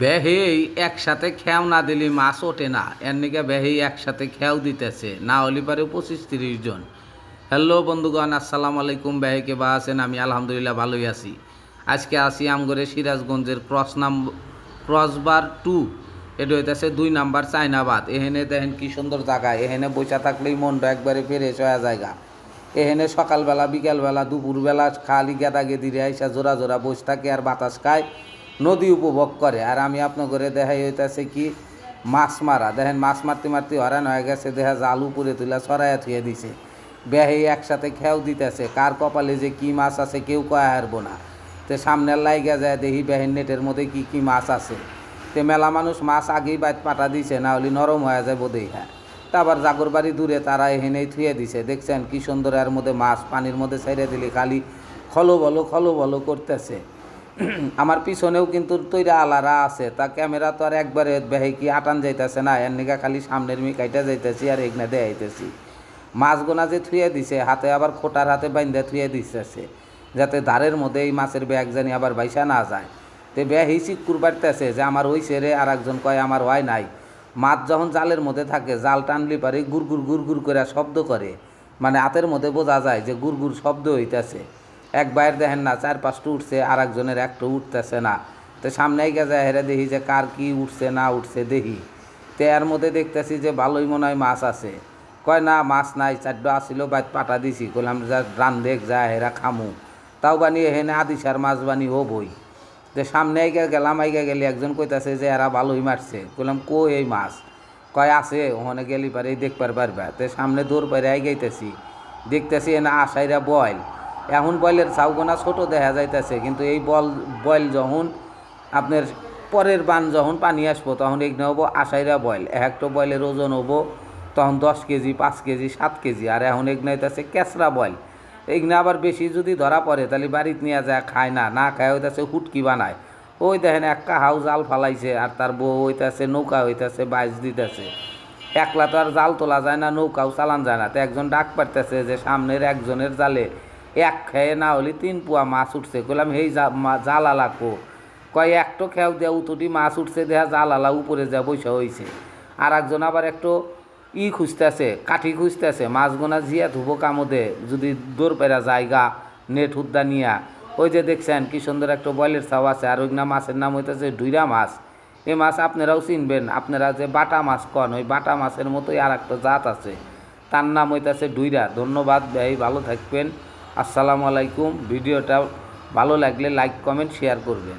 বেহেই একসাথে খেয়াও না দিলে মাছ ওঠে না। এর নিকে বেহেই একসাথে খেয়াও দিতেছে, না হলে পারে পঁচিশ তিরিশ জন। হ্যালো বন্ধুগণ, আসসালামু আলাইকুম বেহেকে বা আছেন? আমি আলহামদুলিল্লাহ ভালোই আছি। আজকে আসি আমগরে সিরাজগঞ্জের ক্রস নাম ক্রসবার টু। এটা হইতেছে দুই নাম্বার চাইনাবাদ এহেনে দেখেন কি সুন্দর জায়গা। এহেনে বসে থাকলেই মনটা একবারে ফ্রেশ হয়ে জায়গা এহেনে সকালবেলা, বিকালবেলা, দুপুরবেলা খালি গেদা গেদিরে আইসা জোড়া জোড়া বসে থাকে আর বাতাস খায়। নদী উপভোগ করে। আর আমি আপনার করে দেখাই হইতেছে কি, মাছ মারা। দেখেন, মাছ মারতে মারতে হরান হয়ে গেছে, দেখা জাল উপরে তুলা ছড়াইয়া থুয়ে দিছে। বেহে একসাথে খেয়াও দিতেছে, কার কপালে যে কি মাছ আছে কেউ কয়া হারবো না। তো সামনের লাইগা যায়, দেখি বেহের নেটের মধ্যে কি কি মাছ আছে। তে মেলা মানুষ মাছ আগেই বাইত পাটা দিছে, না হলে নরম হয়ে যায় বোধেই হ্যাঁ। তা আবার জাগর বাড়ি দূরে তারা এখানেই থুয়ে দিছে। দেখছেন কি সুন্দর এর মধ্যে মাছ পানির মধ্যে ছেড়ে দিলে খালি খলো বলো খলো বলো করতেছে। আমার পিছনেও কিন্তু তৈরা আলারা আছে। তা ক্যামেরা তো আর একবারে বেহে কি আটান যাইতেছে না, এর নিকা খালি সামনের মিকাইটা যাইতেছি আর এখানে দেখাইতেছি মাছ গোনা যে থুয়ে দিছে, হাতে আবার খোটার হাতে বাইন্দা থুয়ে দিতেছে, যাতে ধারের মধ্যে এই মাছের ব্যাগ জানি আবার বাইসা না যায়। তে ব্যাগ হিসিক করবারতেছে যে আমার ওই সেরে আর একজন কয় আমার হয় নাই। মাছ যখন জালের মধ্যে থাকে, জাল টানলি পারে গুড়গুর গুড়গুর করে শব্দ করে। মানে হাতের মধ্যে বোঝা যায় যে গুড়গুর শব্দ হইতেছে। এক বাইর দেখেন না, চার পাঁচটা উঠছে আর একজনের একটা উঠতেছে না। তো সামনে গিয়ে যায়, হেরে দেখি যে কার কি উঠছে, না উঠছে, দেখি। তো এর মধ্যে দেখতেছি যে ভালোই মনে হয় মাছ আছে। কয়, না, মাছ নাই, চারটা আসিল বাইত পাটা দিছি। কইলাম যা রান দেখ, যা, হেরা খামু। তাও বানিয়ে হেনে আদিসার মাছ বানি ও বই যে সামনে আইগা গেলাম, আইগা গেলে একজন কইতাছে যে, এরা ভালোই মারছে। কইলাম, কই এই মাছ? কয়, আছে, ওখানে গেলি পারে, দেখবার পারবা। তো সামনে দৌড় পারে আইগাইতেছি। দেখতেছি এনে আশাইরা বয়ল। এখন বয়লের চাউগোনা ছোট দেখা যাইতেছে, কিন্তু এই বল বয়ল যখন আপনার পরের বান যখন পানি আসব, তখন এখানে হব আশাইরা বয়ল এক একটা বয়লের ওজন হব তখন দশ কেজি, পাঁচ কেজি, সাত কেজি, আর এখন এখানে হইতেছে কেঁচড়া বয়ল এখানে আবার বেশি যদি ধরা পড়ে, তাহলে বাড়িতে নিয়ে যায়, খায় না না খায় হইতেছে হুটকি বানায়। ওই দেখেন একটা হাউ জাল ফালাইছে, আর তার বউ হইতেছে, নৌকা হইতেছে, বাইশ দিতেছে। একলা তো আর জাল তোলা যায় না, নৌকাও চালান যায় না। তো একজন ডাক পারতেছে যে সামনের একজনের জালে এক খেয়ে না হলে তিন পোয়া মাছ উঠছে। কইলাম, হেই জাল আলা কো? কয়, একটো খেয়াও দেয়া উতুটি মাছ উঠছে দেয়া জাল আলা উপরে যা বৈশা হয়েছে আর একজন আবার একটু ই খুঁজতেছে, কাঠি খুঁজতেছে, মাছ গোনা জিয়া ধুবো কামদে যদি দৌড় পেরা জায়গা, নেট হুদ্দা নিয়া। ওই যে দেখছেন, কি সুন্দর একটা বয়লের ছাও আছে, আর ওই না মাছের নাম হইতেছে ডুইরা মাছ। এই মাছ আপনারাও চিনবেন, আপনারা যে বাটা মাছ কন, ওই বাটা মাছের মতোই আর একটা জাত আছে। তার নাম হইতেছে ডুইরা। ধন্যবাদ, ভাই, ভালো থাকবেন। আসসালামু আলাইকুম। ভিডিওটা ভালো লাগলে লাইক কমেন্ট শেয়ার করবেন।